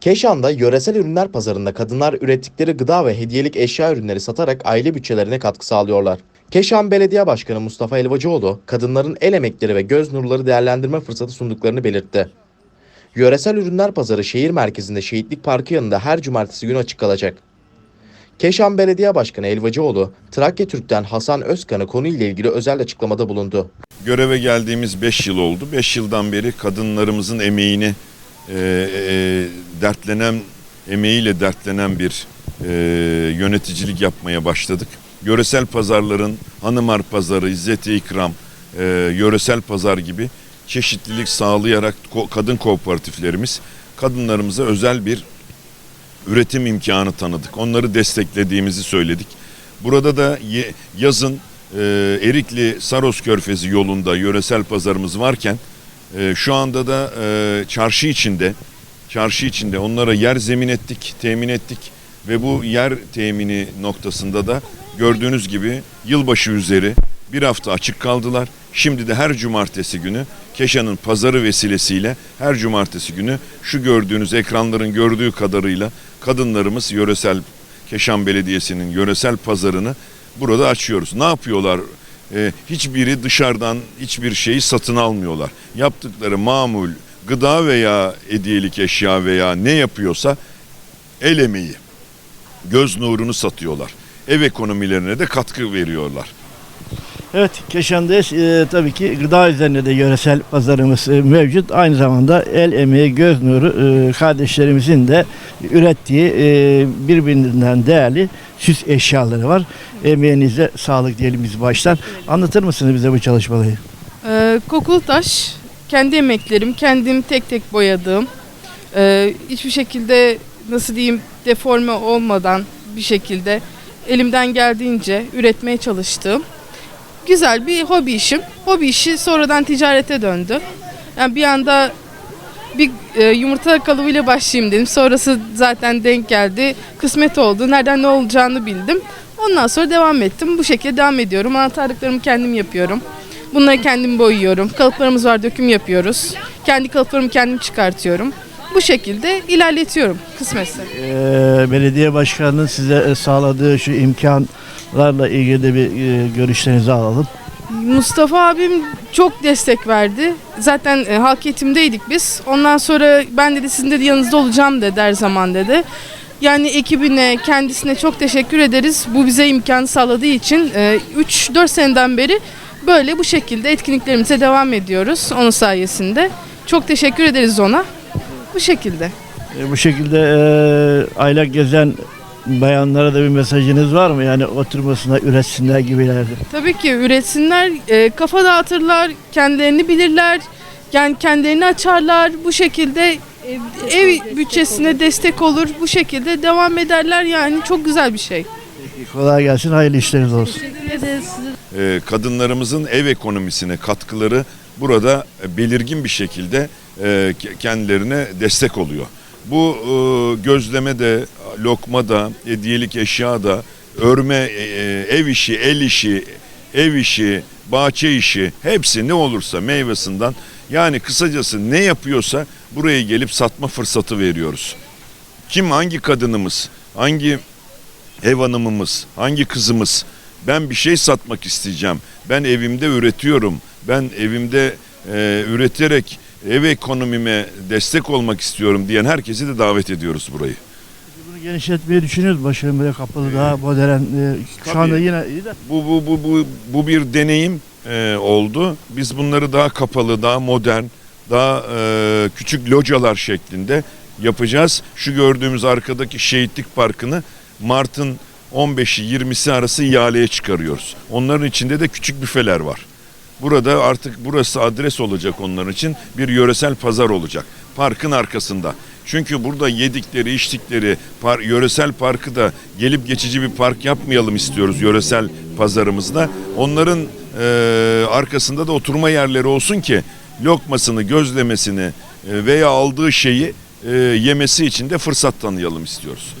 Keşan'da yöresel ürünler pazarında kadınlar ürettikleri gıda ve hediyelik eşya ürünleri satarak aile bütçelerine katkı sağlıyorlar. Keşan Belediye Başkanı Mustafa Elvacıoğlu, kadınların el emekleri ve göz nurları değerlendirme fırsatı sunduklarını belirtti. Yöresel ürünler pazarı şehir merkezinde Şehitlik Parkı yanında her cumartesi günü açık kalacak. Keşan Belediye Başkanı Elvacıoğlu, Trakya Türk'ten Hasan Özkan'ı konuyla ilgili özel açıklamada bulundu. Göreve geldiğimiz 5 yıl oldu. 5 yıldan beri kadınlarımızın emeğini e, e, dertlenen, emeğiyle dertlenen bir e, yöneticilik yapmaya başladık. Yöresel pazarların Hanımar Pazarı, İzzet-i İkram, e, yöresel pazar gibi çeşitlilik sağlayarak ko- kadın kooperatiflerimiz kadınlarımıza özel bir üretim imkanı tanıdık. Onları desteklediğimizi söyledik. Burada da yazın e, Erikli Saros Körfezi yolunda yöresel pazarımız varken e, şu anda da e, çarşı içinde çarşı içinde onlara yer zemin ettik, temin ettik ve bu yer temini noktasında da gördüğünüz gibi yılbaşı üzeri bir hafta açık kaldılar. Şimdi de her cumartesi günü Keşan'ın pazarı vesilesiyle her cumartesi günü şu gördüğünüz ekranların gördüğü kadarıyla kadınlarımız yöresel Keşan Belediyesi'nin yöresel pazarını burada açıyoruz. Ne yapıyorlar? Ee, hiçbiri dışarıdan hiçbir şeyi satın almıyorlar. Yaptıkları mamul, gıda veya hediyelik eşya veya ne yapıyorsa el emeği, göz nurunu satıyorlar. Ev ekonomilerine de katkı veriyorlar. Evet, Keşan'dayız. Ee, tabii ki gıda üzerine de yöresel pazarımız e, mevcut. Aynı zamanda el emeği, göz nuru e, kardeşlerimizin de ürettiği e, birbirinden değerli süs eşyaları var. Emeğinize sağlık diyelim biz baştan. Anlatır mısınız bize bu çalışmaları? Ee, kokulu taş, kendi emeklerim, kendim tek tek boyadığım, ee, hiçbir şekilde nasıl diyeyim deforme olmadan bir şekilde elimden geldiğince üretmeye çalıştığım güzel bir hobi işim. Hobi işi sonradan ticarete döndü. Yani bir anda bir e, yumurta kalıbıyla başlayayım dedim. Sonrası zaten denk geldi. Kısmet oldu. Nereden ne olacağını bildim. Ondan sonra devam ettim. Bu şekilde devam ediyorum. Anahtarlıklarımı kendim yapıyorum. Bunları kendim boyuyorum. Kalıplarımız var, döküm yapıyoruz. Kendi kalıplarımı kendim çıkartıyorum. Bu şekilde ilerletiyorum kısmetse. Ee, belediye başkanının size e, sağladığı şu imkanlarla ilgili de bir e, görüşlerinizi alalım. Mustafa abim çok destek verdi. Zaten e, halk eğitimdeydik biz. Ondan sonra ben dedi sizin de yanınızda olacağım dedi her zaman dedi. Yani ekibine, kendisine çok teşekkür ederiz. Bu bize imkan sağladığı için e, 3-4 seneden beri böyle bu şekilde etkinliklerimize devam ediyoruz onun sayesinde. Çok teşekkür ederiz ona. Bu şekilde. E, bu şekilde e, aylak gezen bayanlara da bir mesajınız var mı? Yani oturmasına üretsinler gibilerde. Tabii ki üretsinler, e, kafa dağıtırlar, kendilerini bilirler, yani kendilerini açarlar. Bu şekilde e, ev bütçesine destek olur. Bu şekilde devam ederler yani çok güzel bir şey. Peki, kolay gelsin, hayırlı işleriniz olsun. Ee, kadınlarımızın ev ekonomisine katkıları burada belirgin bir şekilde e, ke- kendilerine destek oluyor. Bu e, gözleme de, lokma da, hediyelik eşya da, örme, e, ev işi, el işi, ev işi, bahçe işi hepsi ne olursa meyvesinden yani kısacası ne yapıyorsa buraya gelip satma fırsatı veriyoruz. Kim hangi kadınımız, hangi ev hanımımız, hangi kızımız ben bir şey satmak isteyeceğim. Ben evimde üretiyorum. Ben evimde e, üreterek ev ekonomime destek olmak istiyorum diyen herkesi de davet ediyoruz burayı. Bunu genişletmeyi düşünüyoruz. Başkanım böyle kapalı, daha modern. e, şu anda yine iyi de Bu bu bu bu bu bir deneyim e, oldu. Biz bunları daha kapalı, daha modern, daha e, küçük localar şeklinde yapacağız. Şu gördüğümüz arkadaki Şehitlik Parkı'nı Mart'ın 15'i 20'si arası ihaleye çıkarıyoruz. Onların içinde de küçük büfeler var. Burada artık burası adres olacak onlar için bir yöresel pazar olacak. Parkın arkasında. Çünkü burada yedikleri, içtikleri par, yöresel parkı da gelip geçici bir park yapmayalım istiyoruz yöresel pazarımızda. Onların e, arkasında da oturma yerleri olsun ki lokmasını, gözlemesini e, veya aldığı şeyi e, yemesi için de fırsat tanıyalım istiyoruz.